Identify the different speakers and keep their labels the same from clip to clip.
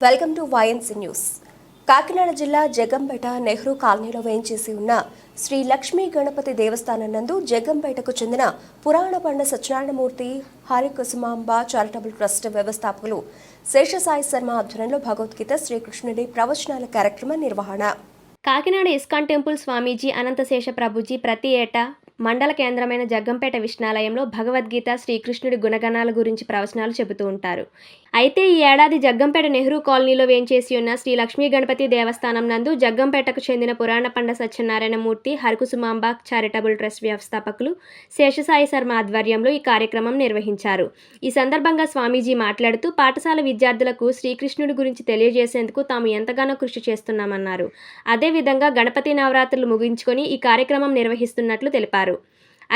Speaker 1: Welcome to YNC news. Kakinada జిల్లా జగంపేట నెహ్రూ కాలనీలో వేయించేసి ఉన్న శ్రీ లక్ష్మీ గణపతి దేవస్థానం నందు జగంపేటకు చెందిన పురాణ పండ సత్యనారాయణమూర్తి హరికుసుమాంబ చారిటబుల్ ట్రస్ట్ వ్యవస్థాపకులు శేషసాయి శర్మ ఆధ్వర్యంలో భగవద్గీత శ్రీకృష్ణుడి ప్రవచనాల కార్యక్రమ నిర్వహణ.
Speaker 2: కాకినాడ ఇస్కాన్ టెంపుల్ స్వామీజీ అనంతశేష ప్రభుజీ ప్రతి ఏటా మండల కేంద్రమైన జగ్గంపేట విష్ణాలయంలో భగవద్గీత శ్రీకృష్ణుడి గుణగణాల గురించి ప్రవచనాలు చెబుతూ ఉంటారు. అయితే ఈ ఏడాది జగ్గంపేట నెహ్రూ కాలనీలో వేంచేసి ఉన్న శ్రీ లక్ష్మీ గణపతి దేవస్థానం నందు జగ్గంపేటకు చెందిన పురాణ పండ సత్యనారాయణమూర్తి హరికుసుమాంబ చారిటబుల్ ట్రస్ట్ వ్యవస్థాపకులు శేషసాయి శర్మ ఆధ్వర్యంలో ఈ కార్యక్రమం నిర్వహించారు. ఈ సందర్భంగా స్వామీజీ మాట్లాడుతూ పాఠశాల విద్యార్థులకు శ్రీకృష్ణుడి గురించి తెలియజేసేందుకు తాము ఎంతగానో కృషి చేస్తున్నామన్నారు. అదేవిధంగా గణపతి నవరాత్రులు ముగించుకొని ఈ కార్యక్రమం నిర్వహిస్తున్నట్లు తెలిపారు.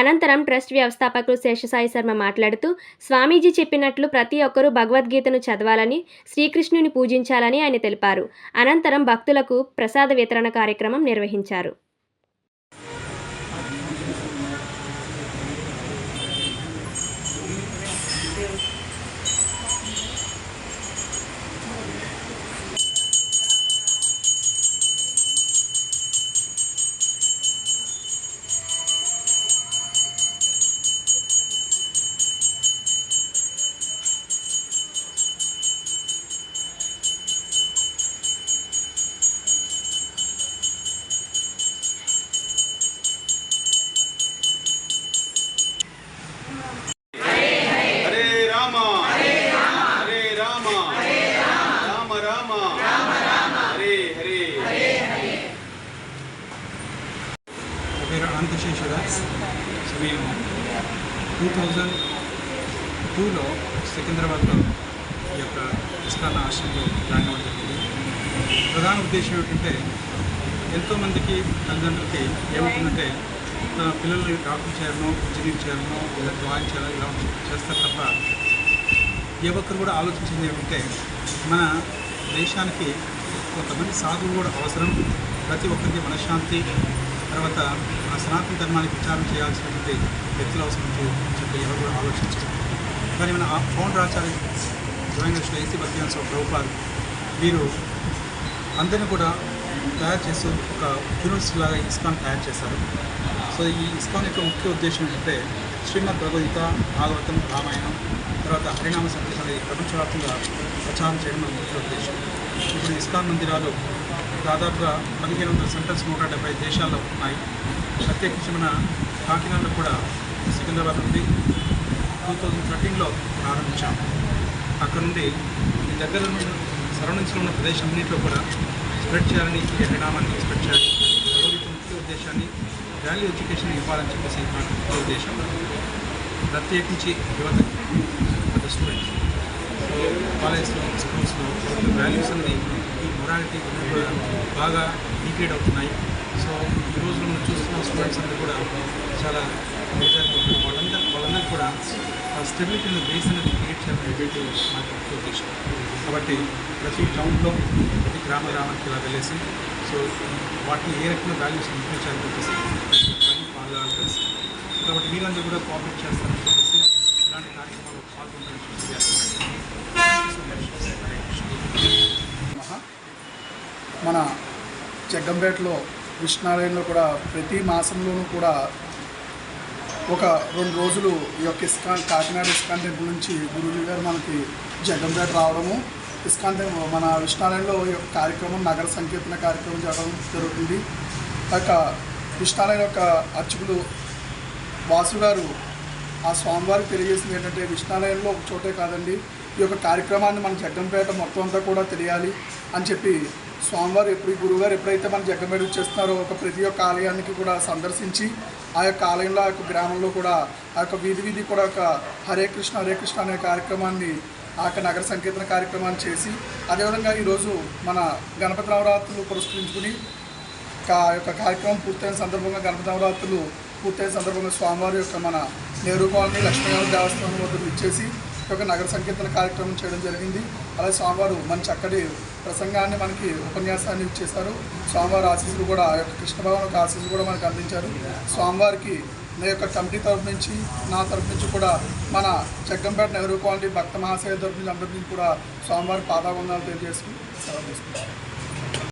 Speaker 2: అనంతరం ట్రస్ట్ వ్యవస్థాపకులు శేషసాయి శర్మ మాట్లాడుతూ స్వామీజీ చెప్పినట్లు ప్రతి ఒక్కరూ భగవద్గీతను చదవాలని శ్రీకృష్ణుని పూజించాలని ఆయన తెలిపారు. అనంతరం భక్తులకు ప్రసాద వితరణ కార్యక్రమం నిర్వహించారు.
Speaker 3: రామ రామ హరే హరే.
Speaker 4: పేరు అనంతశేషదాస్ మేము టూ థౌజండ్ టూలో సికింద్రాబాద్లో ఈ యొక్క ఇస్కాన్ ఆశ్రమంలో జాయిన్ అవ్వడం జరిగింది. ప్రధాన ఉద్దేశం ఏమిటంటే ఎంతోమందికి తల్లిదండ్రులకి ఏమవుతుందంటే తన పిల్లల్ని డాక్టర్ చేయాలనో ఇంజనీర్ చేయాలనో ఇలా డ్రాయింగ్ చేయాలో ఇలా చేస్తారు తప్ప ఏ ఒక్కరు కూడా ఆలోచించింది ఏమిటంటే మన దేశానికి కొంతమంది సాధువు కూడా అవసరం. ప్రతి ఒక్కరికి మనశ్శాంతి తర్వాత ఆ సనాతన ధర్మానికి విచారం చేయాల్సినటువంటి వ్యక్తులు అవసరం చెప్పి ఎవరు కూడా ఆలోచించారు. కానీ మన ఫౌండర్ ఆచార్య జాయిన్ శ్రీ ఏసీ భక్తియాన్ స్వామి ప్రభుపాల్ వీరు అందరిని కూడా తయారు చేస్తూ ఒక యూనివర్సిటీ లాగా ఇస్కాన్ తయారు చేశారు. సో ఈ ఇస్కాన్ యొక్క ముఖ్య ఉద్దేశం ఏంటంటే శ్రీమద్ భగవద్గీత భాగవతం రామాయణం తర్వాత హరినామ సందేశం అనేది ప్రపంచవ్యాప్తంగా ప్రచారం చేయడం మన ముఖ్య ఉద్దేశం. ఇప్పుడు ఇస్కాన్ మందిరాలు దాదాపుగా పదిహేను వందల సెంటర్స్ నూట డెబ్బై దేశాల్లో ఉన్నాయి. ప్రత్యేకించి మన కాకినాడలో కూడా సికింద్రాబాద్ నుండి టూ థౌజండ్ థర్టీన్లో ప్రారంభించాం. అక్కడ నుండి మీ దగ్గర ఉన్న సరౌండింగ్స్లో ఉన్న ప్రదేశం కూడా స్ప్రెడ్ చేయాలని ఈ హరినామాన్ని స్ప్రెడ్ చేయాలి. ప్రభుత్వ ముఖ్య ఉద్దేశాన్ని వాల్యూ ఎడ్యుకేషన్ ఇవ్వాలని చెప్పేసి మా ఉద్దేశం. ప్రత్యేకించి యువత స్టూడెంట్స్ సో కాలేజ్లో స్కూల్స్లో వాల్యూస్ అనేది ఈ మొరాలిటీ కూడా బాగా డిగ్రేడ్ అవుతున్నాయి. సో ఈ రోజు మనం చూస్తున్న స్టూడెంట్స్ అందరూ కూడా చాలా మేజర్ వాళ్ళందరూ వాళ్ళందరూ కూడా స్టెబిలిటీని బేస్ అనేది క్రియేట్ చేయాలని మా ముఖ్య ఉద్దేశం కాబట్టి ప్రతి టౌన్లో ప్రతి గ్రామ గ్రామానికి ఇలా వెళ్ళేసి సో వాటిని ఏ రకంగా వాల్యూస్ ఇంప్రూవ్ చేయాలని చెప్పేసి ప్రతి కాబట్టి మీరందరూ కూడా కోఆపరేట్ చేస్తారని చెప్పేసి ఇలాంటి కార్యక్రమాలు
Speaker 5: మన జగ్గంపేటలో కృష్ణాలయంలో కూడా ప్రతి మాసంలోనూ కూడా ఒక రెండు రోజులు ఈ యొక్క ఇస్కాన్ కాకినాడ ఇస్కాన్ టెంపుల్ నుంచి గురుజీ గారు మనకి జగ్గంపేట రావడము. ఇస్కాన్ టెంపుల్ మన కృష్ణాలయంలో ఈ యొక్క కార్యక్రమం నగర సంకీర్తన కార్యక్రమం జరగడం జరుగుతుంది. ఆ యొక్క యొక్క అర్చకులు వాసు గారు ఆ స్వామివారికి తెలియజేసింది ఏంటంటే విష్ణాలయంలో ఒక చోటే కాదండి ఈ యొక్క కార్యక్రమాన్ని మన జగ్గంపేట మొత్తం అంతా కూడా తెలియాలి అని చెప్పి స్వామివారు ఎప్పుడు గురువుగారు ఎప్పుడైతే మన జగ్గంపేట చేస్తున్నారో ఒక ప్రతి ఒక్క ఆలయానికి కూడా సందర్శించి ఆ యొక్క ఆలయంలో ఆ యొక్క గ్రామంలో కూడా ఆ యొక్క వీధి వీధి కూడా ఒక హరే కృష్ణ హరే కృష్ణ అనే కార్యక్రమాన్ని ఆ యొక్క నగర సంకీర్తన కార్యక్రమాన్ని చేసి అదేవిధంగా ఈరోజు మన గణపతి నవరాత్రులు పురస్కరించుకుని ఆ యొక్క కార్యక్రమం పూర్తయిన సందర్భంగా గణపతి నవరాత్రులు పూర్తయిన సందర్భంగా స్వామివారి యొక్క మన నెహ్రూ కాలనీ లక్ష్మీనారాయణ దేవస్థానం వద్దకు ఇచ్చేసి ఒక నగర సంకీర్తన కార్యక్రమం చేయడం జరిగింది. అలాగే స్వామివారు మంచి చక్కటి ప్రసంగాన్ని మనకి ఉపన్యాసాన్ని ఇచ్చేశారు. స్వామివారి ఆశీస్సులు కూడా ఆ యొక్క కృష్ణ భవన్ యొక్క ఆశీస్సులు కూడా మనకు అందించారు. స్వామివారికి నా యొక్క కమిటీ తరఫు నుంచి నా తరఫు నుంచి కూడా మన జగ్గంపేట నెహ్రూ కాలనీ భక్త మహాశయ తరఫు నుంచి అందరి నుంచి కూడా స్వామివారి పాదావందనాలు తెలియజేసుకుని సెలవు తీసుకుంటారు